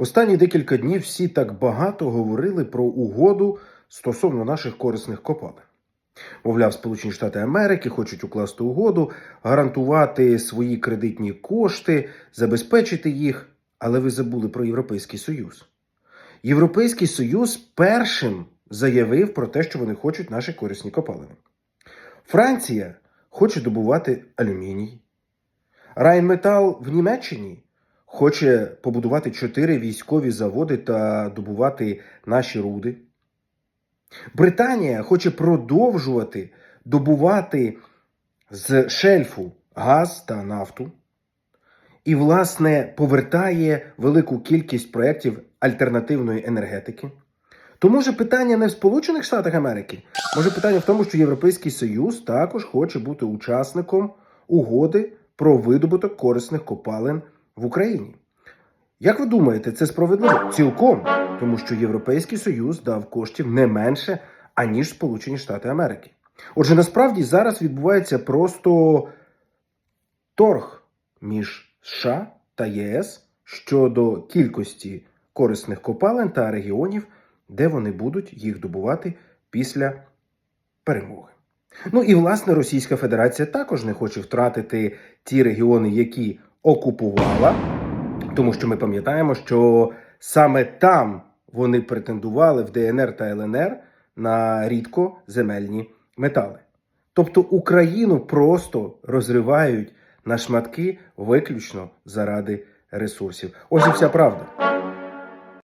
Останні декілька днів всі так багато говорили про угоду стосовно наших корисних копалин. Мовляв, Сполучені Штати Америки хочуть укласти угоду, гарантувати свої кредитні кошти, забезпечити їх. Але ви забули про Європейський Союз. Європейський Союз першим заявив про те, що вони хочуть наші корисні копалини. Франція хоче добувати алюміній. Райнметал в Німеччині хоче побудувати чотири військові заводи та добувати наші руди. Британія хоче продовжувати добувати з шельфу газ та нафту. І, власне, повертає велику кількість проєктів альтернативної енергетики. То може питання не в Сполучених Штатах Америки, може питання в тому, що Європейський Союз також хоче бути учасником угоди про видобуток корисних копалин в Україні. Як ви думаєте, це справедливо? Цілком, тому що Європейський Союз дав коштів не менше, аніж Сполучені Штати Америки. Отже, насправді зараз відбувається просто торг між США та ЄС щодо кількості корисних копалин та регіонів, де вони будуть їх добувати після перемоги. Ну і власне Російська Федерація також не хоче втратити ті регіони, які окупувала, тому що ми пам'ятаємо, що саме там вони претендували в ДНР та ЛНР на рідкоземельні метали. Тобто Україну просто розривають на шматки виключно заради ресурсів. Ось і вся правда.